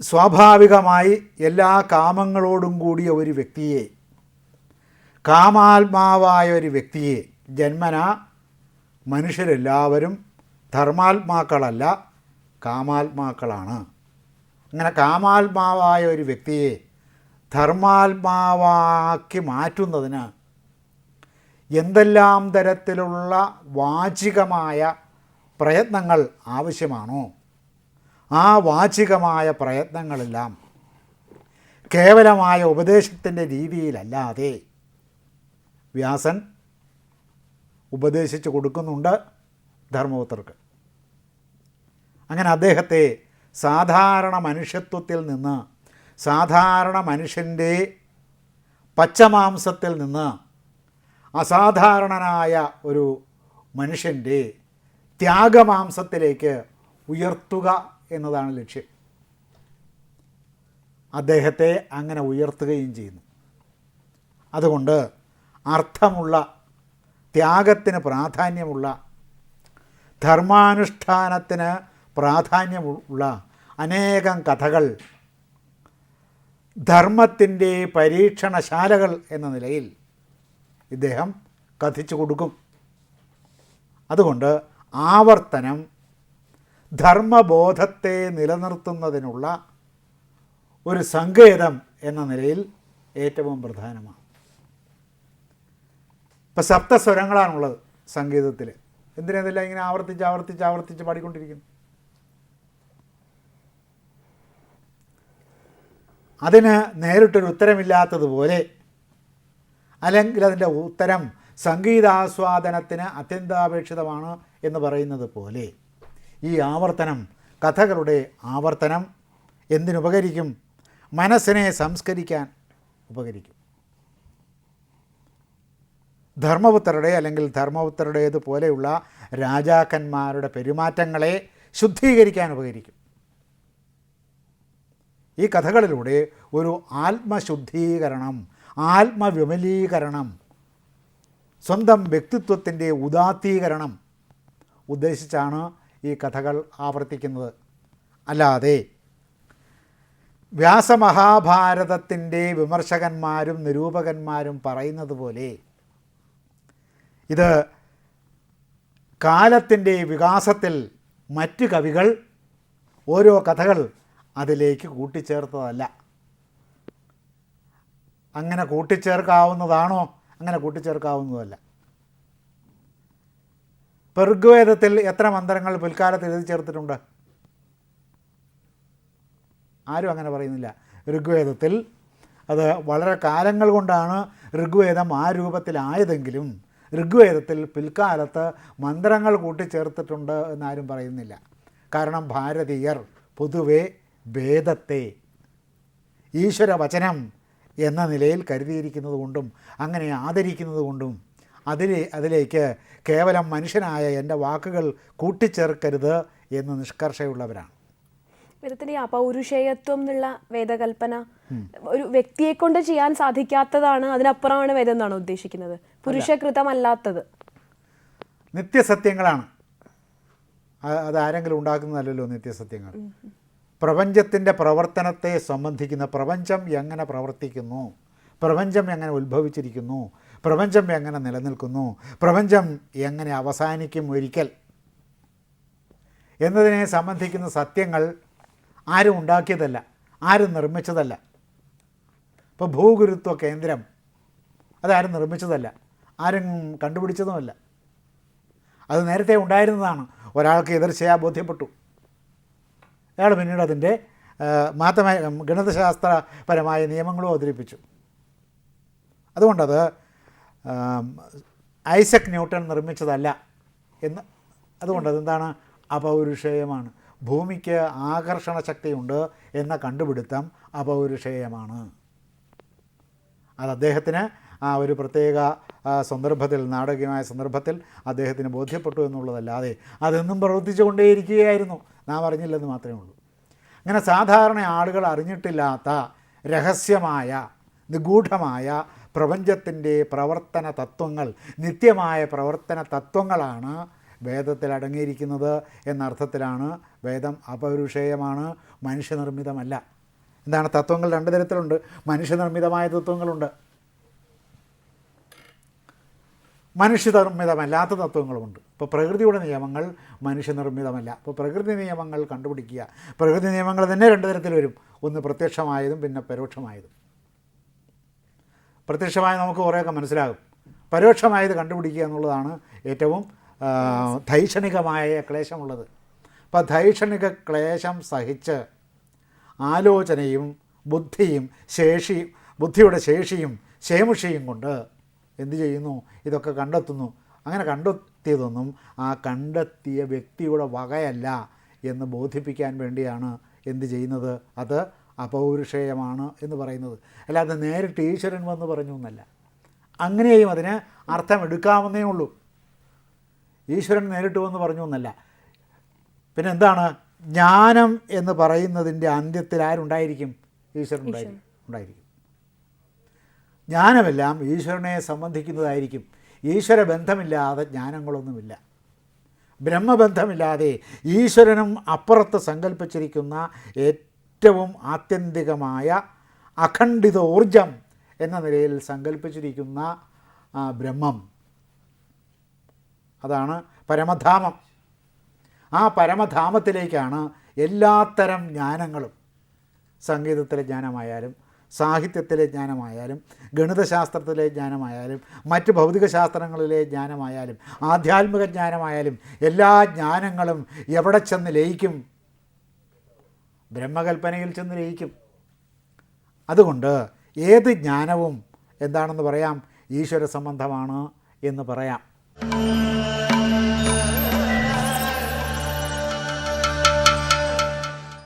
സ്വാഭാവികമായി എല്ലാ കാമങ്ങളോടും കൂടിയ ഒരു വ്യക്തിയെ കാമാത്മാവായ ഒരു വ്യക്തിയെ ജന്മന മനുഷ്യരെല്ലാവരും ധർമാത്മാക്കളല്ല കാമാത്മാക്കളാണ്. അങ്ങനെ കാമാത്മാവായ ഒരു വ്യക്തിയെ ധർമാത്മാവാക്കി മാറ്റുന്നതിന് എന്തെല്ലാം തരത്തിലുള്ള വാചികമായ പ്രയത്നങ്ങൾ ആവശ്യമാണോ? ആ വാചികമായ പ്രയത്നങ്ങളെല്ലാം കേവലമായ ഉപദേശത്തിന്റെ രീതിയിലല്ലാതെ വ്യാസൻ ഉപദേശിച്ചു കൊടുക്കുന്നുണ്ട് ധർമ്മപുത്രർക്ക്. അങ്ങനെ അദ്ദേഹത്തെ സാധാരണ മനുഷ്യത്വത്തിൽ നിന്ന് സാധാരണ മനുഷ്യന്റെ പച്ചമാംസത്തിൽ നിന്ന് അസാധാരണനായ ഒരു മനുഷ്യന്റെ ത്യാഗമാംസത്തിലേക്ക് ഉയർത്തുക എന്നതാണ് ലക്ഷ്യം. അദ്ദേഹത്തെ അങ്ങനെ ഉയർത്തുകയും ചെയ്യുന്നു. അതുകൊണ്ട് അർത്ഥമുള്ള ത്യാഗത്തിന് പ്രാധാന്യമുള്ള ധർമാനുഷ്ഠാനത്തിന് പ്രാധാന്യമുള്ള അനേകം കഥകൾ ധർമ്മത്തിന്റെ പരീക്ഷണശാലകൾ എന്ന നിലയിൽ ഇദ്ദേഹം കഥിച്ചു കൊടുക്കും. അതുകൊണ്ട് ആവർത്തനം ധർമ്മബോധത്തെ നിലനിർത്തുന്നതിനുള്ള ഒരു സങ്കേതം എന്ന നിലയിൽ ഏറ്റവും പ്രധാനമാണ്. ഇപ്പം സപ്തസ്വരങ്ങളാണുള്ളത് സംഗീതത്തിൽ എന്തിനാ ഇങ്ങനെ ആവർത്തിച്ച് ആവർത്തിച്ച് ആവർത്തിച്ച് പാടിക്കൊണ്ടിരിക്കുന്നു? അതിന് നേരിട്ടൊരു ഉത്തരമില്ലാത്തതുപോലെ അല്ലെങ്കിൽ അതിന്റെ ഉത്തരം സംഗീതാസ്വാദനത്തിന് അത്യന്താപേക്ഷിതമാണ് എന്ന് പറയുന്നത് പോലെ ഈ ആവർത്തനം കഥകളുടെ ആവർത്തനം എന്തിനുപകരിക്കും? മനസ്സിനെ സംസ്കരിക്കാൻ ഉപകരിക്കും. ധർമ്മപുത്രരുടെ അല്ലെങ്കിൽ ധർമ്മപുത്രരുടേത് പോലെയുള്ള രാജാക്കന്മാരുടെ പെരുമാറ്റങ്ങളെ ശുദ്ധീകരിക്കാൻ ഉപകരിക്കും. ഈ കഥകളിലൂടെ ഒരു ആത്മശുദ്ധീകരണം ആത്മവിമലീകരണം സ്വന്തം വ്യക്തിത്വത്തിന്റെ ഉദാത്തീകരണം ഉദ്ദേശിച്ചാണ് ഈ കഥകൾ ആവർത്തിക്കുന്നത്. അല്ലാതെ വ്യാസമഹാഭാരതത്തിന്റെ വിമർശകന്മാരും നിരൂപകന്മാരും പറയുന്നത് പോലെ ഇത് കാലത്തിന്റെ വികാസത്തിൽ മറ്റ് കവികൾ ഓരോ കഥകൾ അതിലേക്ക് കൂട്ടിച്ചേർത്തതല്ല. അങ്ങനെ കൂട്ടിച്ചേർക്കാവുന്നതാണോ? അങ്ങനെ കൂട്ടിച്ചേർക്കാവുന്നതല്ല. ഋഗ്വേദത്തിൽ എത്ര മന്ത്രങ്ങൾ പിൽക്കാലത്ത് എഴുതി ചേർത്തിട്ടുണ്ട്? ആരും അങ്ങനെ പറയുന്നില്ല. ഋഗ്വേദത്തിൽ അത് വളരെ കാലങ്ങൾ കൊണ്ടാണ് ഋഗ്വേദം ആ രൂപത്തിലായതെങ്കിലും ഋഗ്വേദത്തിൽ പിൽക്കാലത്ത് മന്ത്രങ്ങൾ കൂട്ടിച്ചേർത്തിട്ടുണ്ട് എന്നാരും പറയുന്നില്ല. കാരണം ഭാരതീയർ പൊതുവെ വേദത്തെ ഈശ്വരവചനം എന്ന നിലയിൽ കരുതിയിരിക്കുന്നത് കൊണ്ടും അങ്ങനെ ആദരിക്കുന്നത് കൊണ്ടും അതിലെ അതിലേക്ക് കേവലം മനുഷ്യനായ എന്റെ വാക്കുകൾ കൂട്ടിച്ചേർക്കരുത് എന്ന് നിഷ്കർഷയുള്ളവരാണ്. വേദത്തിന്റെ ഈ അപൗരുഷേയത്വം എന്നുള്ള വേദകൽപ്പന ഒരു വ്യക്തിയെ കൊണ്ട് ചെയ്യാൻ സാധിക്കാത്തതാണ് അതിനപ്പുറമാണ് വേദം എന്നാണ് ഉദ്ദേശിക്കുന്നത്. പുരുഷകൃതമല്ലാത്തത്. നിത്യസത്യങ്ങളാണ്. അതാരെങ്കിലും ഉണ്ടാക്കുന്നതല്ലല്ലോ നിത്യസത്യങ്ങൾ. പ്രപഞ്ചത്തിന്റെ പ്രവർത്തനത്തെ സംബന്ധിക്കുന്ന പ്രപഞ്ചം എങ്ങനെ പ്രവർത്തിക്കുന്നു? പ്രപഞ്ചം എങ്ങനെ ഉത്ഭവിച്ചിരിക്കുന്നു? പ്രപഞ്ചം എങ്ങനെ നിലനിൽക്കുന്നു? പ്രപഞ്ചം എങ്ങനെ അവസാനിക്കും ഒരിക്കൽ? എന്നതിനെ സംബന്ധിക്കുന്ന സത്യങ്ങൾ ആരും ഉണ്ടാക്കിയതല്ല ആരും നിർമ്മിച്ചതല്ല. ഇപ്പോൾ ഭൂഗുരുത്വ കേന്ദ്രം അതാരും നിർമ്മിച്ചതല്ല ആരും കണ്ടുപിടിച്ചതുമല്ല. അത് നേരത്തെ ഉണ്ടായിരുന്നതാണ്. ഒരാൾക്ക് എതിർച്ചയാ ബോധ്യപ്പെട്ടു. അയാൾ പിന്നീട് അതിന്റെ മാത്രമായ ഗണിതശാസ്ത്രപരമായ നിയമങ്ങളും അവതരിപ്പിച്ചു. അതുകൊണ്ടത് ഐസക് ന്യൂട്ടൺ നിർമ്മിച്ചതല്ല എന്ന്. അതുകൊണ്ട് അതെന്താണ്? അപൗരുഷേയമാണ്. ഭൂമിക്ക് ആകർഷണ ശക്തിയുണ്ട് എന്ന കണ്ടുപിടുത്തം അപൗരുഷേയമാണ്. അത് അദ്ദേഹത്തിന് ആ ഒരു പ്രത്യേക സന്ദർഭത്തിൽ നാടകീയമായ സന്ദർഭത്തിൽ അദ്ദേഹത്തിന് ബോധ്യപ്പെട്ടു എന്നുള്ളതല്ലാതെ അതെന്നും പ്രവർത്തിച്ചു കൊണ്ടേയിരിക്കുകയായിരുന്നു നാം അറിഞ്ഞില്ലെന്ന് മാത്രമേ ഉള്ളൂ. അങ്ങനെ സാധാരണ ആളുകൾ അറിഞ്ഞിട്ടില്ലാത്ത രഹസ്യമായ നിഗൂഢമായ പ്രപഞ്ചത്തിന്റെ പ്രവർത്തന തത്വങ്ങൾ നിത്യമായ പ്രവർത്തന തത്വങ്ങളാണ് വേദത്തിൽ അടങ്ങിയിരിക്കുന്നത് എന്നർത്ഥത്തിലാണ് വേദം അപൗരുഷേയമാണ് മനുഷ്യനിർമ്മിതമല്ല. എന്താണ് തത്വങ്ങൾ രണ്ട് തരത്തിലുണ്ട്. മനുഷ്യനിർമ്മിതമായ തത്വങ്ങളുണ്ട്. മനുഷ്യനിർമ്മിതമല്ലാത്ത തത്വങ്ങളുമുണ്ട്. ഇപ്പോൾ പ്രകൃതിയുടെ നിയമങ്ങൾ മനുഷ്യനിർമ്മിതമല്ല. ഇപ്പോൾ പ്രകൃതി നിയമങ്ങൾ കണ്ടുപിടിക്കുക. പ്രകൃതി നിയമങ്ങൾ തന്നെ രണ്ട് തരത്തിൽ വരും. ഒന്ന് പ്രത്യക്ഷമായതും പിന്നെ പരോക്ഷമായതും. പ്രത്യക്ഷമായി നമുക്ക് കുറേയൊക്കെ മനസ്സിലാകും. പരോക്ഷമായത് കണ്ടുപിടിക്കുക എന്നുള്ളതാണ് ഏറ്റവും ധൈക്ഷണികമായ ക്ലേശമുള്ളത്. അപ്പോൾ ധൈഷണിക ക്ലേശം സഹിച്ച് ആലോചനയും ബുദ്ധിയും ശേഷി ബുദ്ധിയുടെ ശേഷിയും ശേമുഷിയും കൊണ്ട് എന്തു ചെയ്യുന്നു? ഇതൊക്കെ കണ്ടെത്തുന്നു. അങ്ങനെ കണ്ടെത്തിയതൊന്നും ആ കണ്ടെത്തിയ വ്യക്തിയുടെ വകയല്ല എന്ന് ബോധിപ്പിക്കാൻ വേണ്ടിയാണ് എന്ത് ചെയ്യുന്നത്? അത് അപൗരുഷേയമാണ് എന്ന് പറയുന്നത്. അല്ലാതെ നേരിട്ട് ഈശ്വരൻ വന്ന് പറഞ്ഞു എന്നല്ല. അങ്ങനെയും അതിന് അർത്ഥമെടുക്കാവുന്നേ ഉള്ളൂ. ഈശ്വരൻ നേരിട്ട് വന്ന് പറഞ്ഞു എന്നല്ല. പിന്നെ എന്താണ്? ജ്ഞാനം എന്ന് പറയുന്നതിന്റെ അന്ത്യത്തിൽ ആരുണ്ടായിരിക്കും? ഈശ്വരൻ ഉണ്ടായിരിക്കും ഉണ്ടായിരിക്കും. ജ്ഞാനമെല്ലാം ഈശ്വരനെ സംബന്ധിക്കുന്നതായിരിക്കും. ഈശ്വര ബന്ധമില്ലാതെ ജ്ഞാനങ്ങളൊന്നുമില്ല. ബ്രഹ്മബന്ധമില്ലാതെ ഈശ്വരനും അപ്പുറത്ത് സങ്കല്പിച്ചിരിക്കുന്ന ഏറ്റവും ആത്യന്തികമായ അഖണ്ഡിത ഊർജം എന്ന നിലയിൽ സങ്കല്പിച്ചിരിക്കുന്ന ബ്രഹ്മം. അതാണ് പരമധാമം. ആ പരമധാമത്തിലേക്കാണ് എല്ലാത്തരം ജ്ഞാനങ്ങളും സംഗീതത്തിലെ ജ്ഞാനമായാലും സാഹിത്യത്തിലെ ജ്ഞാനമായാലും ഗണിതശാസ്ത്രത്തിലെ ജ്ഞാനമായാലും മറ്റ് ഭൗതിക ശാസ്ത്രങ്ങളിലെ ജ്ഞാനമായാലും ആധ്യാത്മിക ജ്ഞാനമായാലും എല്ലാ ജ്ഞാനങ്ങളും എവിടെ ചെന്ന് ലയിക്കും? ബ്രഹ്മകൽപ്പനയിൽ ചെന്ന് ലയിക്കും. അതുകൊണ്ട് ഏത് ജ്ഞാനവും എന്താണെന്ന് പറയാം? ഈശ്വര സംബന്ധമാണ് എന്ന് പറയാം.